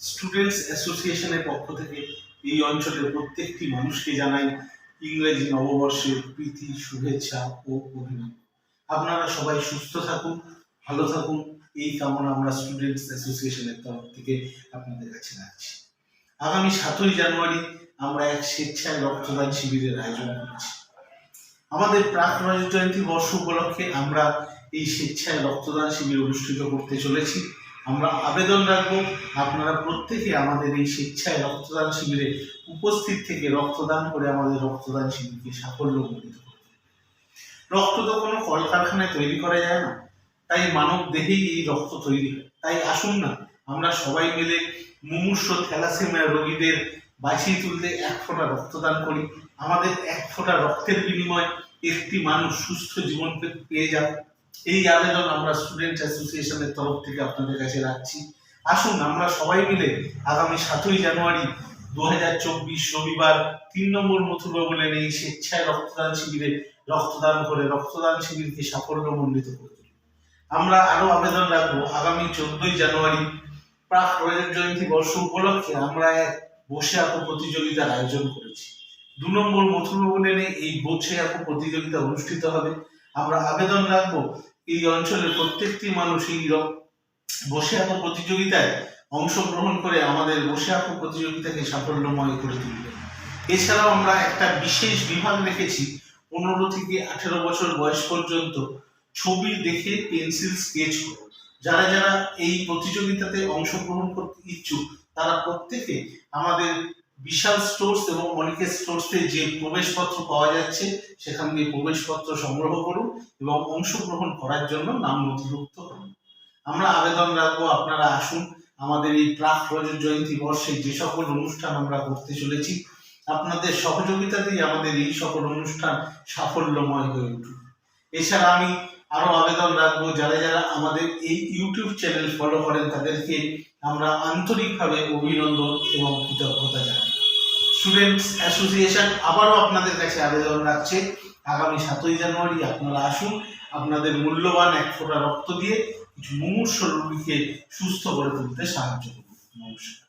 Students অ্যাসোসিয়েশনের পক্ষ থেকে এই অঞ্চলের প্রত্যেকটি মানুষকে জানাই ইংরেজি নববর্ষের প্রীতি, শুভেচ্ছা ও অভিনন্দন। আপনারা সবাই সুস্থ থাকুন, ভালো থাকুন। এই কামনা আমরা স্টুডেন্টস অ্যাসোসিয়েশনের তরফ থেকে আপনাদের কাছে রাখছি। আগামী সাতই জানুয়ারি আমরা এক স্বেচ্ছায় রক্তদান শিবিরের আয়োজন করছি। আমাদের প্রাক রজত জয়ন্তী বর্ষ উপলক্ষে আমরা এই স্বেচ্ছায় রক্তদান শিবির অনুষ্ঠিত করতে চলেছি। আমরা আবেদন রাখব। আপনারা প্রত্যেকে আমাদের এই স্বেচ্ছায় রক্তদান শিবিরে উপস্থিত থেকে রক্তদান করে আমাদের রক্তদান শিবিরকে সাফল্যমণ্ডিত করুন রক্ত তো কোনো কলকারখানায় তৈরি করা যায় না। তাই মানব দেহেই এই রক্ত তৈরি হয়। তাই আসুন না, আমরা সবাই মিলে মুমূর্ষ থ্যালাসেমিয়া রোগীদের বাঁচিয়ে তুলতে এক ফোঁটা রক্তদান করি। আমাদের এক ফোঁটা রক্তের বিনিময়ে একটি মানুষ সুস্থ জীবন পেয়ে যাবে এই আবেদন আমরা স্টুডেন্ট অ্যাসোসিয়েশনের তরফ থেকে আপনাদের কাছে রাখছি। আসুন, আমরা সবাই মিলে আগামী সাতই জানুয়ারি দু হাজার চব্বিশ রবিবার তিন নম্বর মথুরা বলেন এই স্বেচ্ছায় রক্তদান শিবিরে রক্তদান করে রক্তদান শিবিরকে সাফল্যমণ্ডিত করে তুলি। আমরা আরও আবেদন রাখব, আগামী চোদ্দই জানুয়ারি প্রাক রজত জয়ন্তী বর্ষ উপলক্ষে আমরা এক বসে আঁকো প্রতিযোগিতার আয়োজন করেছি। দু নম্বর মথুরা বলেন এই বসে আঁকো প্রতিযোগিতা অনুষ্ঠিত হবে। আমরা আবেদন রাখব এই অঞ্চলের প্রত্যেকটি মানুষ এই বসে আঁকো প্রতিযোগিতায় অংশগ্রহণ করে আমাদের বসে আঁকো প্রতিযোগিতাকে সাফল্যময় করে তুলবে। এছাড়াও আমরা একটা বিশেষ বিভাগ রেখেছি, পনেরো থেকে আঠেরো বছর বয়স পর্যন্ত ছবি দেখে পেন্সিল স্কেচ করো। যারা যারা এই প্রতিযোগিতাতে অংশগ্রহণ করতে ইচ্ছুক, তারা প্রত্যেকে আমাদের বিশাল স্টোর্স এবং অনেকের স্টোর্সে যে প্রবেশপত্র পাওয়া যাচ্ছে, সেখান দিয়ে প্রবেশপত্র সংগ্রহ করুন এবং অংশগ্রহণ করার জন্য নাম নথিভুক্ত করুন। আমরা আবেদন রাখব, আপনারা আসুন। আমাদের এই প্রাক রজত জয়ন্তী বর্ষে যে সকল অনুষ্ঠান আমরা করতে চলেছি, আপনাদের সহযোগিতাতেই আমাদের এই সকল অনুষ্ঠান সাফল্যময় হয়ে উঠুক। এছাড়া আমি আরও আবেদন রাখব, যারা যারা আমাদের এই ইউটিউব চ্যানেল ফলো করেন, তাদেরকে আমরা আন্তরিকভাবে অভিনন্দন এবং কৃতজ্ঞতা জানাই। স্টুডেন্টস অ্যাসোসিয়েশন আবারও আপনাদের কাছে আবেদন রাখছে। আগামী সাতই জানুয়ারি আপনারা আসুন, আপনাদের মূল্যবান এক ফোঁটা রক্ত দিয়ে কিছু মুমূর্ষ রোগীকে সুস্থ করে তুলতে সাহায্য করুন। নমস্কার।